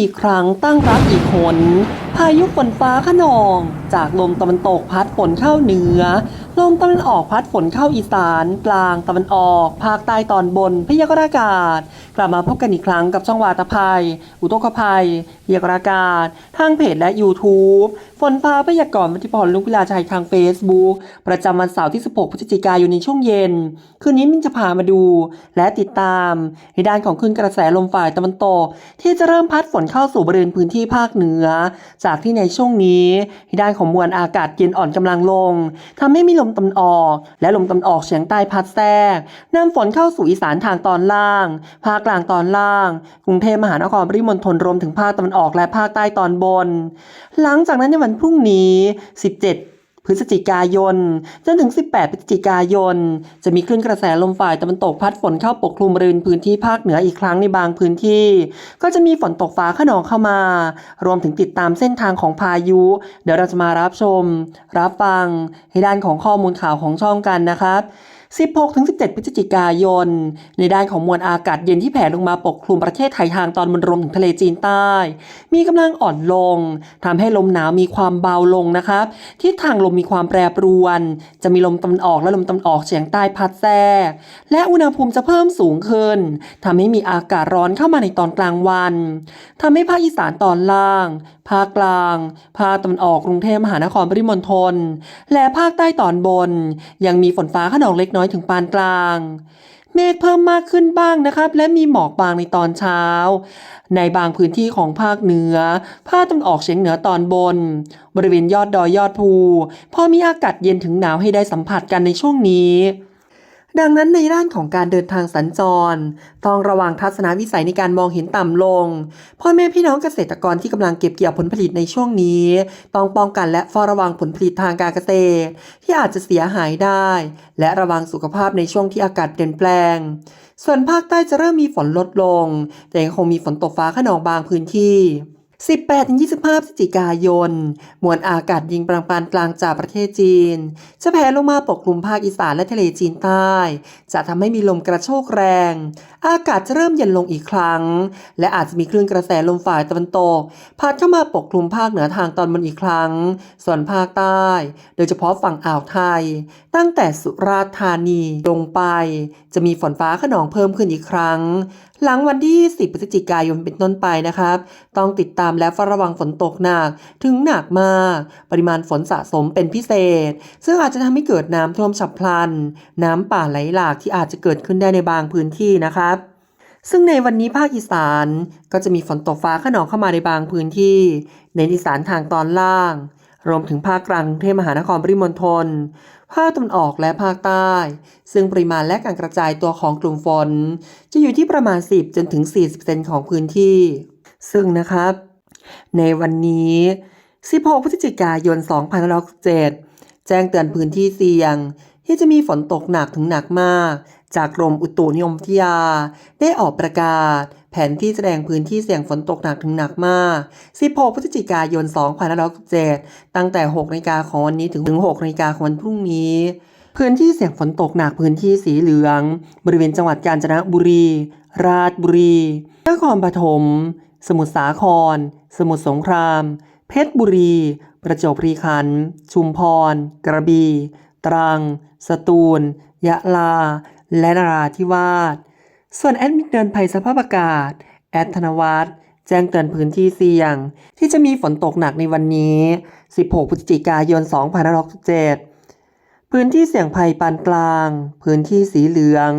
อีกครั้งตั้งรับอีกหนพายุฝนฟ้าขนอง จากลมตะวันตกพัดฝนเข้าเหนือ ลมตะวันออกพัดฝนเข้าอีสาน กลางตะวันออก ภาคใต้ตอนบนพยากรณ์อากาศ กลับมาพบกันอีกครั้งกับช่องวาตภัย อุทกภัยพยากรณ์อากาศ ทางเพจและ YouTube ฝนฟ้าพยากรณ์วัติพรลุกวิลาชัยทาง Facebook ประจำวันเสาร์ที่ 16 พฤศจิกายนในช่วงเย็น คืนนี้มินจะพามาดู และติดตาม ในด้านของคลื่นกระแสลมฝ่ายตะวันตกที่จะเริ่มพัดฝนเข้าสู่บริเวณพื้นที่ภาคเหนือจากที่ในช่วงนี้ได้านของมวลอากาศเย็นอ่อนกำลังลงทำให้มีลมตะวันออก และลมตะวันออกเฉียงใต้พัดแทรกนำฝนเข้าสู่อีสานทางตอนล่าง ภาคกลางตอนล่าง กรุงเทพมหานครปริมณฑลรวมถึงภาคตะวันออกและภาคใต้ตอนบน หลังจากนั้นในวันพรุ่งนี้ 17 พฤศจิกายนจนถึง 18 พฤศจิกายน จะมีคลื่นกระแสลมฝ่ายตะวันตกพัดฝนเข้าปกคลุมบริเวณพื้นที่ภาคเหนืออีกครั้งในบางพื้นที่ ก็จะมีฝนตกฟ้าขนองเข้ามา รวมถึงติดตามเส้นทางของพายุ เดี๋ยวเราจะมารับชม รับฟังให้ด้านของข้อมูลข่าวของช่องกันนะครับ 16-17 พฤศจิกายน ในด้านของมวลอากาศเย็นที่แผ่ลงมาปกคลุมประเทศไทยทางตอนบนรวมถึงทะเลจีนใต้ มีกำลังอ่อนลงทำให้ลมหนาวมีความเบาลงนะครับทิศทางลมมีความแปรปรวน จะมีลมตะวันออกและลมตะวันออกเฉียงใต้พัดแทรกและอุณหภูมิจะเพิ่มสูงขึ้นทำให้มีอากาศร้อนเข้ามาในตอนกลางวัน ทำให้ภาคอีสานตอนล่าง ภาคกลาง ภาคตะวันออกกรุงเทพมหานครปริมณฑล และภาคใต้ตอนบน ยังมีฝนฟ้าขนองเล็กน้อยถึงปานกลาง เมฆเพิ่มมากขึ้นบ้างนะครับ และมีหมอกบางในตอนเช้า ในบางพื้นที่ของภาคเหนือ ภาคตะวันออกเฉียงเหนือตอนบน บริเวณยอดดอยยอดภู พอมีอากาศเย็นถึงหนาวให้ได้สัมผัสกันในช่วงนี้ ดังนั้นในด้านของการเดินทางสัญจร ต้องระวังทัศนวิสัยในการมองเห็นต่ำลง พ่อแม่พี่น้องเกษตรกรที่กำลังเก็บเกี่ยวผลผลิตในช่วงนี้ ต้องป้องกันและเฝ้าระวังผลผลิตทางการเกษตร ที่อาจจะเสียหายได้ และระวังสุขภาพในช่วงที่อากาศเปลี่ยนแปลง ส่วนภาคใต้จะเริ่มมีฝนลดลง แต่ยังคงมีฝนตกฟ้าขนองบางพื้นที่ 18-25พฤศจิกายน มวลอากาศยิงปรางปานกลางจากประเทศจีน จะแผ่ลงมาปกคลุมภาคอีสานและทะเลจีนใต้ จะทำให้มีลมกระโชกแรง อากาศจะเริ่มเย็นลงอีกครั้ง และอาจจะมีคลื่นกระแสลมฝ่ายตะวันตกพัดเข้ามาปกคลุมภาคเหนือทางตอนบนอีกครั้ง ส่วนภาคใต้ โดยเฉพาะฝั่งอ่าวไทย ตั้งแต่สุราษฎร์ธานีลงไป จะมีฝนฟ้าขนองเพิ่มขึ้นอีกครั้ง หลังวันที่ 10พฤศจิกายนเป็นต้นไปนะครับ ต้องติดตามและเฝ้าระวังฝนตกหนักถึงหนักมาก ปริมาณฝนสะสมเป็นพิเศษ ซึ่งอาจจะทำให้เกิดน้ำท่วมฉับพลัน น้ำป่าไหลหลากที่อาจจะเกิดขึ้นได้ในบางพื้นที่นะครับซึ่งในวันนี้ภาคอีสานก็จะมีฝนตกฟ้าขนองเข้ามาในบางพื้นที่ในอีสานทางตอนล่าง รวมถึงภาคกลางกรุงเทพมหานครปริมณฑลภาคตะวันออกและภาคใต้ ซึ่งปริมาณและการกระจายตัวของกลุ่มฝน จะอยู่ที่ประมาณ 10 จนถึง 40%ของพื้นที่ ซึ่งนะครับ ในวันนี้ 16 พฤศจิกายน 2567 แจ้งเตือนพื้นที่เสี่ยง ที่จะมีฝนตกหนักถึงหนักมาก จากกรมอุตุนิยมวิทยา ได้ออกประกาศ แผนที่แสดงพื้นที่เสี่ยงฝนตกหนักถึงหนักมาก 16 พฤศจิกายน 2567 ตั้งแต่ 6นาฬิกาของวันนี้ถึง6นาฬิกาของวันพรุ่งนี้พื้นที่เสี่ยงฝนตกหนักพื้นที่สีเหลือง บริเวณจังหวัดกาญจนบุรี ราชบุรี นครปฐม สมุทรสาคร สมุทรสงคราม เพชรบุรี ประจวบคีรีขันธ์ชุมพร กระบี่ ตรัง สตูล ยะลา และนราธิวาส ส่วนแอดมินเตือนภัยสภาพอากาศ แอดธนวัฒน์แจ้งเตือนพื้นที่เสี่ยง ที่จะมีฝนตกหนักในวันนี้ 16 พฤศจิกายน 2567 พื้นที่เสี่ยงภัยปานกลาง พื้นที่สีเหลือง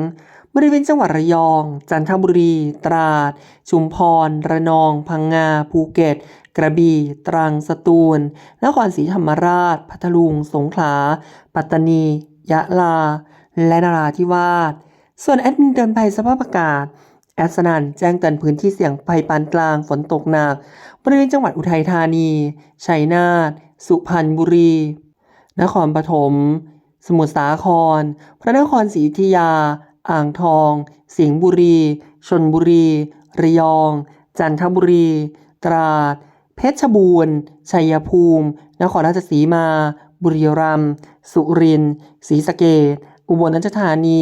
บริเวณจังหวัดระยอง จันทบุรี ตราด ชุมพร ระนอง พังงา ภูเก็ต กระบี่ ตรัง สตูล นครศรีธรรมราช พัทลุง สงขลา ปัตตานี ยะลา และนราธิวาส ส่วนแอดมินเตือนภัยสภาพอากาศ แอดสนันแจ้งเตือนพื้นที่เสี่ยงภัยปานกลาง ฝนตกหนัก บริเวณจังหวัดอุทัยธานี ชัยนาท สุพรรณบุรี นครปฐม สมุทรสาคร พระนครศรีอยุธยา อ่างทอง สิงห์บุรี ชนบุรี ระยอง จันทบุรี ตราด เพชรบูรณ์ ชัยภูมิ นครราชสีมา บุรีรัมย์ สุรินทร์ ศรีสะเกษอุบลราชธานี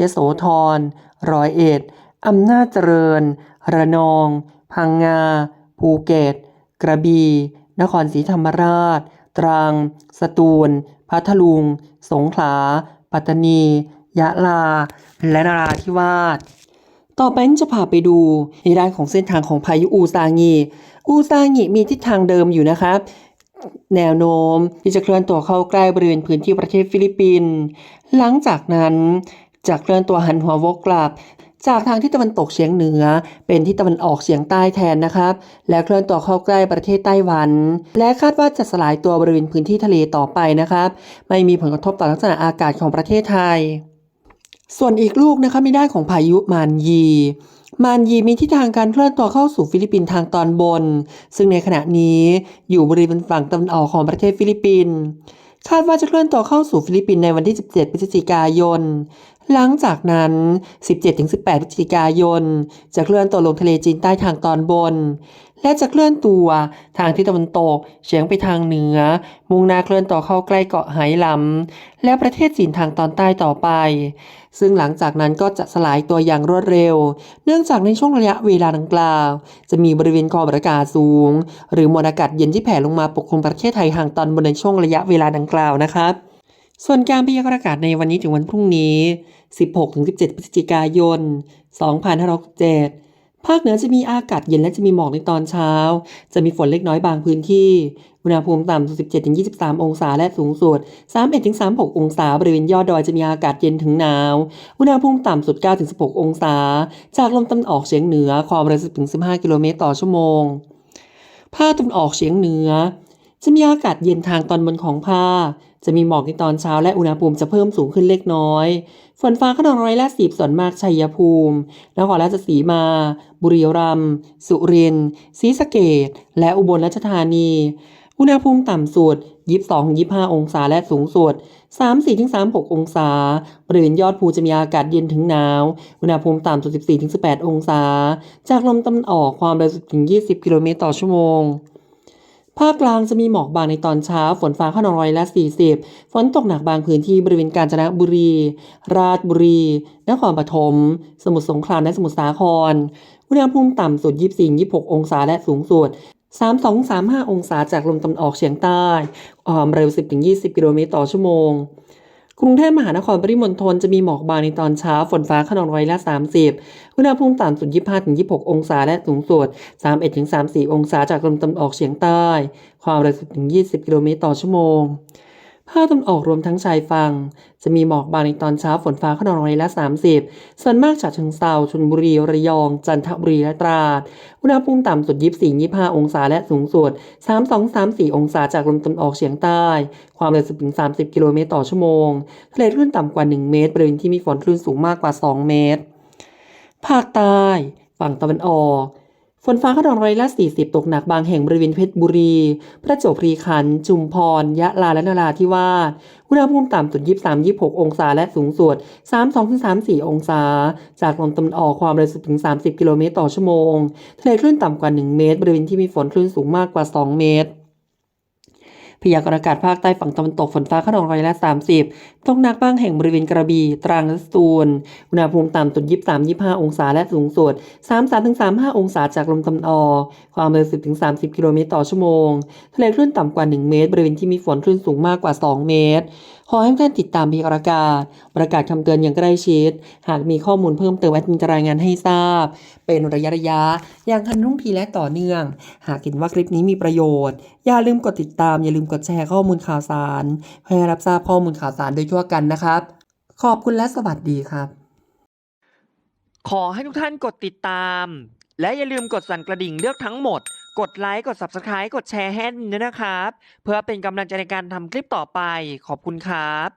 ยโสธร ร้อยเอ็ด อำนาจเจริญ ระนอง พังงา ภูเก็ต กระบี่ นครศรีธรรมราช ตรัง สตูล พัทลุง สงขลา ปัตตานี ยะลา และนราธิวาส ต่อไปจะพาไปดูในด้านของเส้นทางของพายุอูซางิอูซางิมีทิศทางเดิมอยู่นะครับแนวโน้มที่จะเคลื่อนตัวเข้าใกล้บริเวณพื้นที่ประเทศฟิลิปปินส์ หลังจากนั้นจะเคลื่อนตัวหันหัววกกลับ จากทางที่ตะวันตกเฉียงเหนือ เป็นที่ตะวันออกเฉียงใต้แทนนะครับ และเคลื่อนตัวเข้าใกล้ประเทศไต้หวัน และคาดว่าจะสลายตัวบริเวณพื้นที่ทะเลต่อไปนะครับ ไม่มีผลกระทบต่อลักษณะอากาศของประเทศไทย ส่วนอีกลูกนะคะมีด้ของพายุมานยีมานยีมีทิศทางการเคลื่อนตัวเข้าสู่ฟิลิปปินส์ทางตอนบน ซึ่งในขณะนี้อยู่บริเวณฝั่งตะวันออกของประเทศฟิลิปปินส์คาดว่าจะเคลื่อนตัวเข้าสู่ฟิลิปปินส์ในวันที่ 17 พฤศจิกายน หลังจากนั้น 17-18พฤศจิกายน จะเคลื่อนตัวลงทะเลจีนใต้ทางตอนบน และจะเคลื่อนตัวทางทิศตะวันตกเฉียงไปทางเหนือ มุ่งหน้าเคลื่อนตัวเข้าใกล้เกาะไหหลำและประเทศจีนทางตอนใต้ต่อไป ซึ่งหลังจากนั้นก็จะสลายตัวอย่างรวดเร็ว เนื่องจากในช่วงระยะเวลาดังกล่าว จะมีบริเวณความอากาศสูง หรือมวลอากาศเย็นที่แผ่ลงมาปกคลุมประเทศไทยห่างตอนบนในช่วงระยะเวลาดังกล่าวนะครับ ส่วนการพยากรณ์อากาศในวันนี้ถึงวันพรุ่งนี้ 16-17 พฤศจิกายน 2567ภาคเหนือจะมีอากาศเย็นและจะมีหมอกในตอนเช้า จะมีฝนเล็กน้อยบางพื้นที่ อุณหภูมิต่ำสุด 17-23 องศาและสูงสุด 31-36 องศา บริเวณยอดดอยจะมีอากาศเย็นถึงหนาว อุณหภูมิต่ำสุด 9-16 องศา จากลมตะวันออกเฉียงเหนือ ความเร็ว10-15 กิโลเมตรต่อชั่วโมง ภาคตะวันออกเฉียงเหนือ จะมีอากาศเย็นทางตอนบนของภาค จะมีหมอกในตอนเช้าและอุณหภูมิจะเพิ่มสูงขึ้นเล็กน้อย ฝนฟ้าขนองร้อยละสิบส่วนมากชัยภูมิ นครราชสีมา บุรีรัมย์ สุรินทร์ ศรีสะเกษและอุบลราชธานี อุณหภูมิต่ำสุด 22-25 องศาและสูงสุด 34-36 องศา บริเวณยอดภูจะมีอากาศเย็นถึงหนาว อุณหภูมิต่ำสุด 14-18 องศา จากลมตะวันออกความเร็ว10-20 กิโลเมตรต่อชั่วโมง ภาคกลางจะมีหมอกบางในตอนเช้า ฝนฟ้าขนองร้อยละ 40 ฝนตกหนักบางพื้นที่บริเวณกาญจนบุรี ราชบุรี นครปฐม สมุทรสงครามและสมุทรสาคร อุณหภูมิต่ำสุด 24-26 องศาและสูงสุด 32-35 องศาจากลมตะวันออกเฉียงใต้ ความเร็ว 10-20 กิโลเมตรต่อชั่วโมง กรุงเทพมหานครปริมณฑลจะมีหมอกบางในตอนเช้า ฝนฟ้าขนองร้อยละ 30 อุณหภูมิต่ำสุด 25-26 องศา และสูงสุด 31-34 องศาจากลมตะวันออกเฉียงใต้ ความเร็วสุดถึง 20 กิโลเมตรต่อชั่วโมง ภาคตะวันออกรวมทั้งชายฝั่ง จะมีหมอกบางในตอนเช้าฝนฟ้าขนองร้อยละ 30 ส่วนมากจากเชิงเซาชลบุรี ระยอง จันทบุรี และตราด อุณหภูมิต่ำสุด 24-25 องศาและสูงสุด 32-34 องศาจากลมตะวันออกเฉียงใต้ ความเร็ว10-30 กิโลเมตรต่อชั่วโมง ทะเลคลื่นต่ำกว่า 1 เมตร บริเวณที่มีฝนคลื่นสูงมากกว่า 2 เมตร ภาคใต้ ฝั่งตะวันออก ฝนฟ้าขนองร้อยละ 40 ตกหนักบางแห่งบริเวณเพชรบุรี ประจวบคีรีขันธ์จุมพร ยะลาและนราธิวาสอุณหภูมิต่ำสุด 23-26 องศาและสูงสุด 32-34 องศา จากลมตะวันออกความเร็วสูงถึง 30 กิโลเมตรต่อชั่วโมง ทะเลคลื่นต่ำกว่า 1 เมตร บริเวณที่มีฝนคลื่นสูงมากกว่า 2 เมตร พยากรณ์อากาศภาคใต้ฝั่งตะวันตกฝนฟ้าขนองร้อยละ 30ตกหนักบ้างแห่งบริเวณกระบี่ตรังและสตูลอุณหภูมิต่ำสุด23-25 องศาและสูงสุด 33-35 องศาจากลมตะวันออกความเร็ว 10-30 กิโลเมตรต่อชั่วโมงทะเลคลื่นต่ำกว่า 1 เมตร บริเวณที่มีฝนคลื่นสูงมากกว่า 2 เมตรขอให้ท่านติดตามพยากรณ์อากาศ ประกาศคำเตือนอย่างใกล้ชิด หากมีข้อมูลเพิ่มเติมแอดมินจะรายงานให้ทราบ เป็นระยะระยะ อย่างทันท่งทีและต่อเนื่อง หากเห็นว่าคลิปนี้มีประโยชน์ อย่าลืมกดติดตาม อย่าลืมกดแชร์ข้อมูลข่าวสารเพื่อรับทราบข้อมูลข่าวสารโดยทั่วกันนะครับ ขอบคุณและสวัสดีครับ ขอให้ทุกท่านกดติดตาม และอย่าลืมกดสั่นกระดิ่งเลือกทั้งหมด กดไลค์กด Subscribe กดแชร์ให้ด้วยนะครับ เพื่อเป็นกำลังใจในการทำคลิปต่อไปขอบคุณครับ